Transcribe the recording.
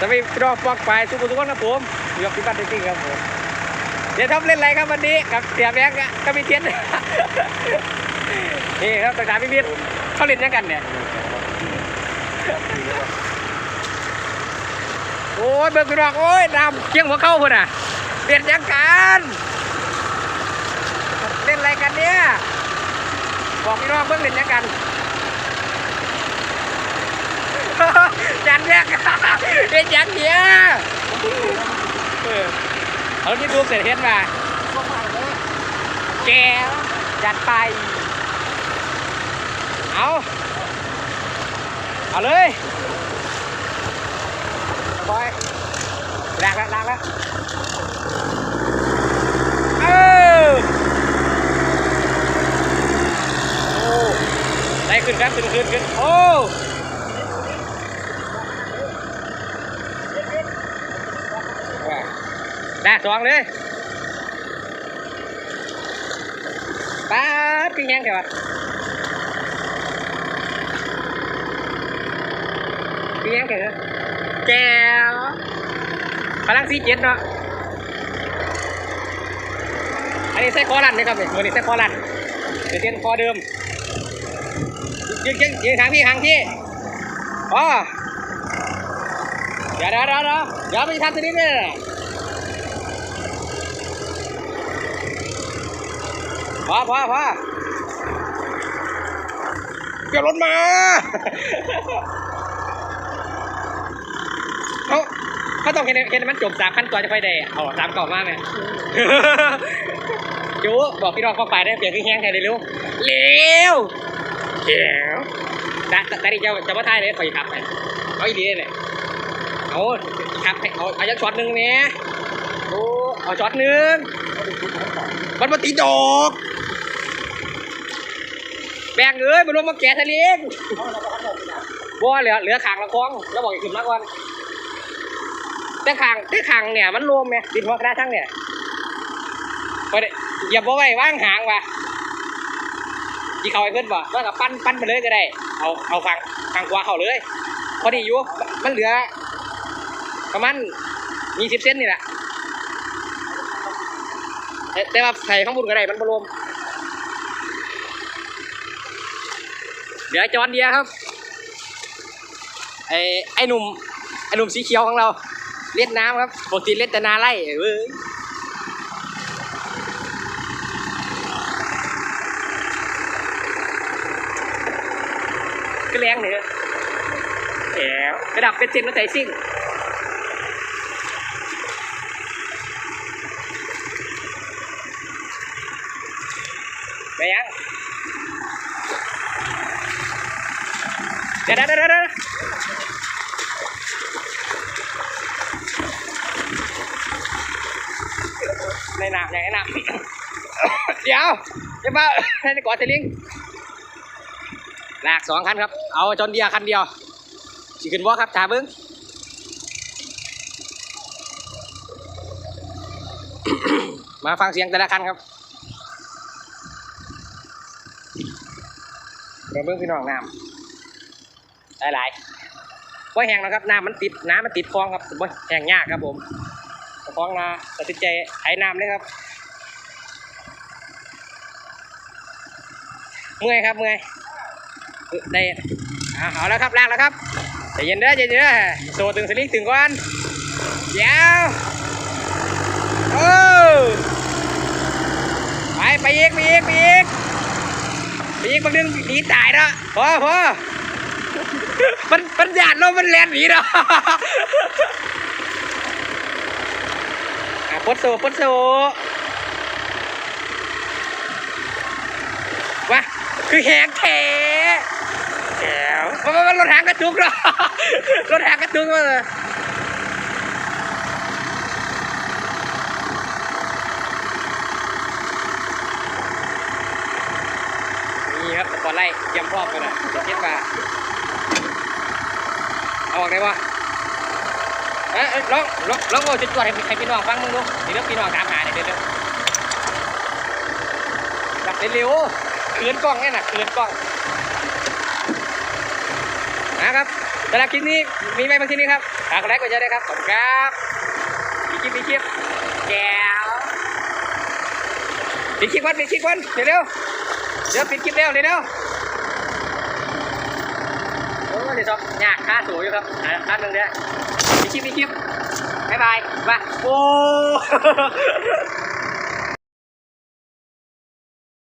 พี่น้องปอกไปทุกคนทุกคนครับผมยกับพี่บ้านจริงครับผมเดี๋ยวทำเล่นอะไรครับวันนี้กับเสียแบงค์กับพี่เทียนนี่ครับต่างๆพี่พี่เขาเล่นยังกันเนี่ยโอ้ยเบิกพี่น้องโอ้ยดำเคียงหัวเข้าพุ่นอะเล่นยังกันเล่นอะไรกันเนี่ยบอกพี่น้องเบิ่งเล่นยังกัน จันแยก เป็นยังเหี้ยเออเอาที่ดูเสร็จเห็นมาแกวจัดไป เอา เอาเลยบอยลากแล้วลากแล้วเออโอ้ได้ขึ้นครับขึ้นขึ้นขึ้นโอ้ ได้สองเลยป้าดพี่ยังแกวะพี่ยังแกวะแกวพลังสีเจ็ดเนาะอันนี้ใส่คอรันนะครับเนี่ยตัวนี้ใส่คอรันเดี๋ยวเทียนคอเดิมยืนยืนยืนทางพี่ทางพี่อ๋อเดี๋ยวเดี๋ยวเดี๋ยวเดี๋ยวเดี๋ยวไปทำตัวนี้เนี่ย พอพอพอเกี่ยวรถมาเขาเขาต้องเห็นเห็นมันจบสามขั้นตอนจะค่อยได้เอาสามกล่องมากเลยจูบอกพี่น้องเข้าไปได้เปลี่ยนขึ้นแห้งแทนเลยเร็วเร็วเร็วแต่แต่ดิจะจะมาทายเลยคอยขับไปเอาอีกทีเลยเอาขับให้เอาเอาจักช็อตหนึ่งเนี่ยโอ้เอาช็อตหนึ่งมันมาตีดอกแบงเอ้ยมันลงมาแกะทะเลงบัวเหลือเหลือขางละคองแล้วบอกอีกขึ้นมาก่อนแต่ขางแต่ขางเนี่ยมันรวมไงดินหัวกระดาษทั้งเนี่ยไปดิอย่าบ่ไว้ว่างหางว่ะยีเขาไอ้เพื่อนบ่ว่ากับปั้นปั้นไปเลยก็ได้ เอาเอาฟังฟังกว่าเขาเลยพอดีอยู่มันเหลือ ประมาณยี่สิบเซนนี่แหละแต่แต่ว่าใส่ข้างบนก็ได้มันบรวม เหลือจอนเดียครับ ไอ้ไอ้หนุ่มไอ้หนุ่มสีเขียวของเรา เล่นน้ำครับปกติเล่นแต่นาไล่เว้ยก็แรงเนี่ยแถวกระดับเป็นสินมาใส่ซิ่งไปยัง ดี๋ยวเดี๋ยวเดี๋ยวเดี๋ยวในหนักอย่างนี้หนักเดี๋ยวเดี๋ยวมาให้ก่อนเทลิงหลากสองคันครับ เอาจนเดียคันเดียวสิขึ้นว่าครับถาเบิ้งมาฟังเสียงแต่ละคันครับเดี๋ยวเบิ้งพี่น้องน้ำ หลายๆบ่แห้งนะครับน้ำมันติดน้ำมันติดคลองครับบ่แห้งยากครับผมคลองนาตัดสินใจไอ้น้ำเลยครับ เมื่อยครับเมื่อยได้เอาแล้วครับลากแล้วครับใจเย็นเด้อใจเย็นเด้อโซตึงสลิงตึงก่อนเดี๋ยวโอ้ไปไปอีกไปอีกไปอีกไปอีกบางนึงหนีตายแล้วพอพอ มันมันหยาดแล้วมันแลนหนีเนาะอะปดโซปดโซวะคือแหงแท้แก้วมันมันมันรถหางกระจุกเนาะรถหางกระจุกมาเลยนี่ครับสปอร์ไลท์เตรียมพร้อมกันนะเช็ดมา ออกได้ปะเอ้ยเอ้ลองลองลองโอ้จะจวดให้ให้พี่น้องฟังมึงดูเดี๋ยวพี่น้องตามหาเดี๋ยวเดี๋ยวเดี๋ยวจับเร็วๆคืนกล้องเนี่ยนะคืนกล้องนะครับสำหรับคลิปนี้มีไหมบางทีนี้ครับฝากกดไลค์กดแชร์ด้วยครับขอบคุณครับมีคลิปมีคลิปแก้วปิดคลิปวันปิดคลิปวันเดี๋ยวเร็วเดี๋ยวปิดคลิปเร็วเดี๋ยวเร็ว โอ้ยนี่ซอกยากค่าสูงอยู่ครับค่าหนึ่งเดียวมีคลิปมีคลิปบ๊ายบายมาโอ้